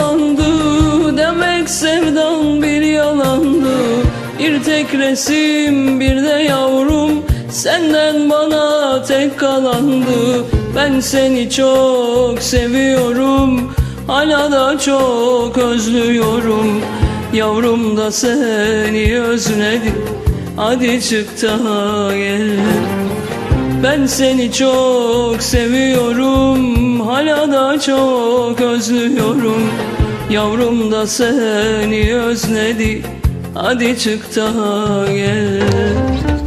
dolandı Demek sevdan bir yalandı. Bir tek resim bir de yavrum Senden bana tek kalandı. Ben seni çok seviyorum Hala da çok özlüyorum. Yavrum da seni özledim Hadi çık da gel ben seni çok seviyorum Hala da çok özlüyorum. Yavrum da seni özledi Hadi çık da gel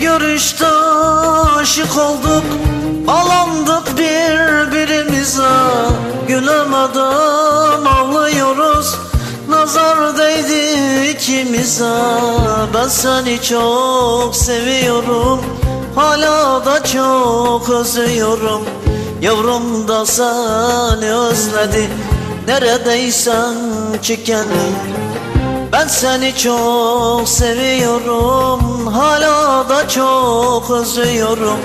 görüşte aşık olduk. Bağlandık birbirimize. Gülemeden ağlıyoruz. Nazar değdi ikimize. Ben seni çok seviyorum. Hala da çok özlüyorum. Yavrum da seni özledi. Neredeysen gel ben seni çok seviyorum Hala da çok özlüyorum.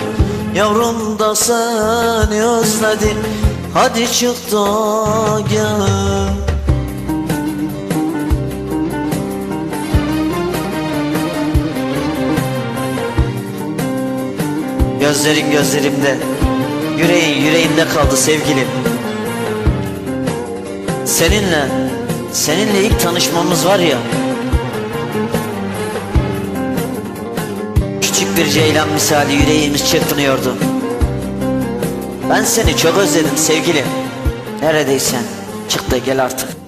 Yavrum da seni özledim Hadi çık da gel. Gözlerin gözlerimde Yüreğin yüreğimde kaldı sevgilim. Seninle Seninle ilk tanışmamız var ya. Küçük bir ceylan misali yüreğimiz çırpınıyordu. Ben seni çok özledim sevgilim. Neredeysen çık da gel artık